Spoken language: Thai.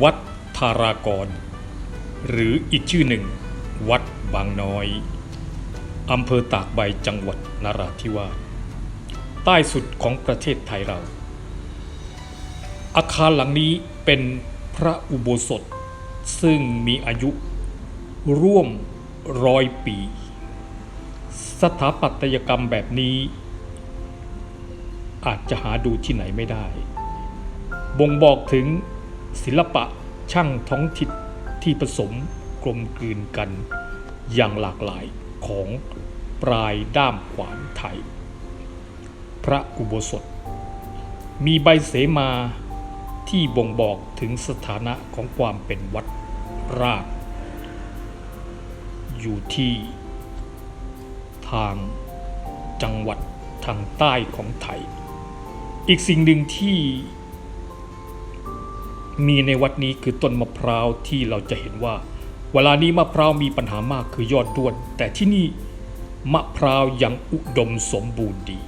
วัดธารากร หรืออีกชื่อหนึ่ง วัดบางน้อยอำเภอตากใบจังหวัดนราธิวาสใต้สุดของประเทศไทยเรา อาคารหลังนี้เป็นพระอุโบสถ ซึ่งมีอายุร่วมร้อยปี สถาปัตยกรรมแบบนี้ อาจจะหาดูที่ไหนไม่ได้ บ่งบอกถึง ศิลปะช่างท้องถิ่นที่ผสมกลมกลืนกันอย่างหลากหลายของปลายด้ามขวานไทย พระอุโบสถ มีใบเสมาที่บ่งบอกถึงสถานะของความเป็นวัดราช อยู่ที่ทางจังหวัดทางใต้ของไทย อีกสิ่งหนึ่งที่ มีในวัดนี้คือต้นมะพร้าวที่เราจะเห็นว่า เวลานี้มะพร้าวมีปัญหามากคือยอดด้วน แต่ที่นี่มะพร้าวยังอุดมสมบูรณ์ดี